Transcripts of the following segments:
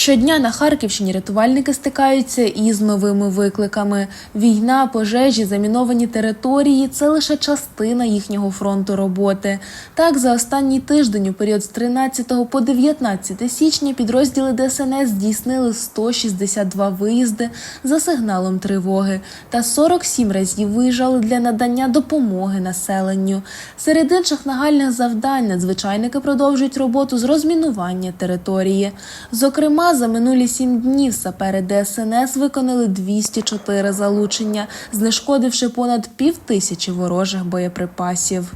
Щодня на Харківщині рятувальники стикаються із новими викликами. Війна, пожежі, заміновані території це лише частина їхнього фронту роботи. Так, за останній тиждень, у період з 13 по 19 січня, підрозділи ДСНС здійснили 162 виїзди за сигналом тривоги та 47 разів виїжджали для надання допомоги населенню. Серед інших нагальних завдань надзвичайники продовжують роботу з розмінування території. Зокрема, за минулі сім днів сапери ДСНС виконали 204 залучення, знешкодивши понад півтисячі ворожих боєприпасів.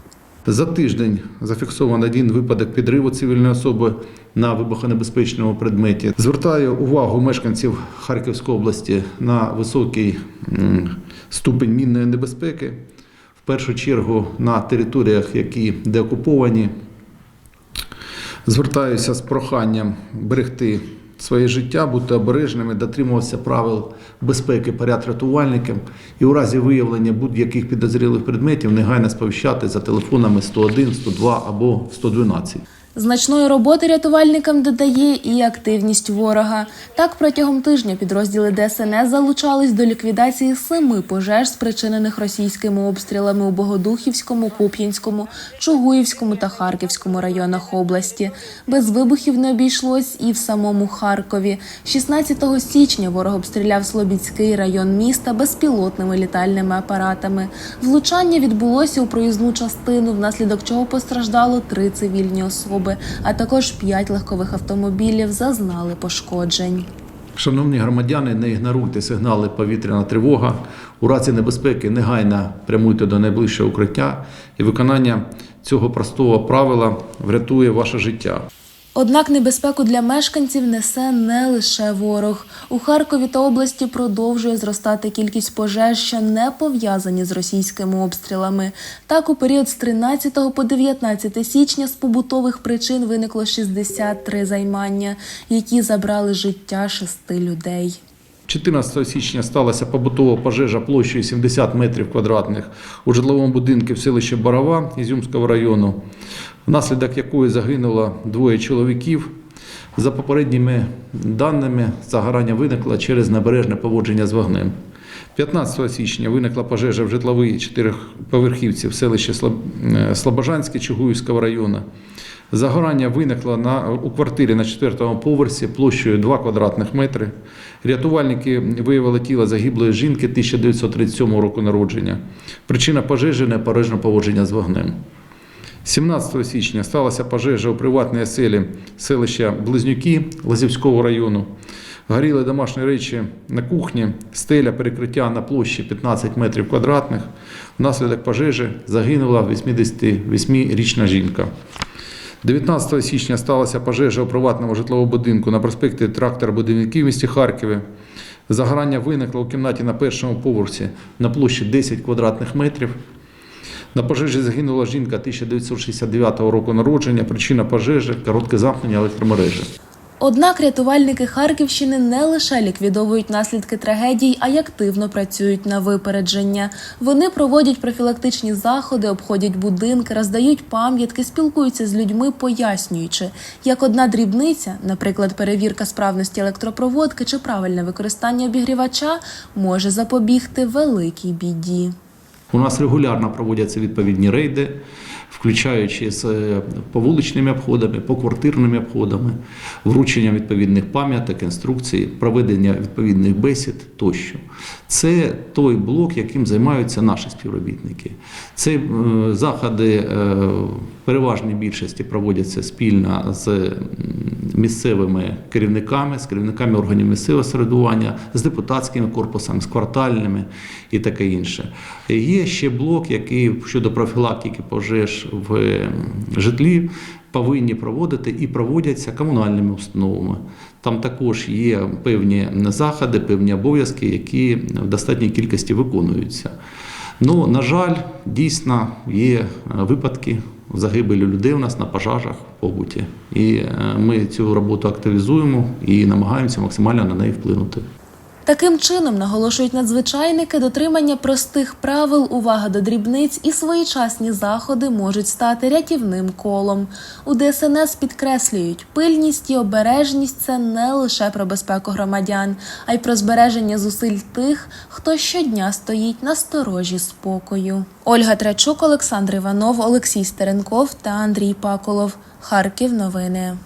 За тиждень зафіксовано один випадок підриву цивільної особи на вибухонебезпечному предметі. Звертаю увагу мешканців Харківської області на високий ступень мінної небезпеки. В першу чергу на територіях, які деокуповані. Звертаюся з проханням берегти своє життя, бути обережними, дотримуватися правил безпеки поряд рятувальникам і у разі виявлення будь-яких підозрілих предметів негайно сповіщати за телефонами 101, 102 або 112. Значної роботи рятувальникам додає і активність ворога. Так, протягом тижня підрозділи ДСНС залучались до ліквідації семи пожеж, спричинених російськими обстрілами у Богодухівському, Куп'янському, Чугуївському та Харківському районах області. Без вибухів не обійшлось і в самому Харкові. 16 січня ворог обстріляв Слобідський район міста безпілотними літальними апаратами. Влучання відбулося у проїзну частину, внаслідок чого постраждало три цивільні особи, а також п'ять легкових автомобілів зазнали пошкоджень. Шановні громадяни, не ігноруйте сигнали повітряна тривога. У разі небезпеки негайно прямуйте до найближчого укриття, і виконання цього простого правила врятує ваше життя. Однак небезпеку для мешканців несе не лише ворог. У Харкові та області продовжує зростати кількість пожеж, що не пов'язані з російськими обстрілами. Так, у період з 13 по 19 січня з побутових причин виникло 63 займання, які забрали життя шести людей. 14 січня сталася побутова пожежа площею 70 метрів квадратних у житловому будинку в селищі Барова Ізюмського району, внаслідок якої загинуло двоє чоловіків. За попередніми даними, загорання виникло через небережне поводження з вогнем. 15 січня виникла пожежа в житловій чотирьохповерхівці в селищі е, Слобожанське Чугуївського району. Загорання виникло на, у квартирі на четвертому поверсі площею 2 квадратних метри. Рятувальники виявили тіло загиблої жінки 1937 року народження. Причина пожежі непережне поводження з вогнем. 17 січня сталася пожежа у приватній оселі селища Близнюки Лазівського району. Горіли домашні речі на кухні, стеля перекриття на площі 15 метрів квадратних. Внаслідок пожежі загинула 88-річна жінка. 19 січня сталася пожежа у приватному житловому будинку на проспекті Трактор будівників в місті Харкові. Загорання виникло у кімнаті на першому поверсі на площі 10 квадратних метрів. На пожежі загинула жінка 1969 року народження. Причина пожежі коротке замкнення електромережі. Однак рятувальники Харківщини не лише ліквідовують наслідки трагедій, а й активно працюють на випередження. Вони проводять профілактичні заходи, обходять будинки, роздають пам'ятки, спілкуються з людьми, пояснюючи, як одна дрібниця, наприклад, перевірка справності електропроводки чи правильне використання обігрівача, може запобігти великій біді. У нас регулярно проводяться відповідні рейди, включаючи з е, повуличними обходами, поквартирними обходами, врученням відповідних пам'яток, інструкцій, проведення відповідних бесід тощо. Це той блок, яким займаються наші співробітники. Це е, заходи е, в переважній більшості проводяться спільно з місцевими керівниками, з керівниками органів місцевого самоврядування, з депутатськими корпусами, з квартальними і таке інше. Є ще блок, який щодо профілактики пожеж в житлі повинні проводити і проводяться комунальними установами. Там також є певні заходи, певні обов'язки, які в достатній кількості виконуються. Ну, на жаль, дійсно є е, випадки загибелі людей у нас на пожежах в побуті. І е, ми цю роботу активізуємо і намагаємося максимально на неї вплинути. Таким чином, наголошують надзвичайники, дотримання простих правил, увага до дрібниць і своєчасні заходи можуть стати рятівним колом. У ДСНС підкреслюють, пильність і обережність це не лише про безпеку громадян, а й про збереження зусиль тих, хто щодня стоїть на сторожі спокою. Ольга Трачук, Олександр Іванов, Олексій Стеренков та Андрій Паколов. Харків. Новини.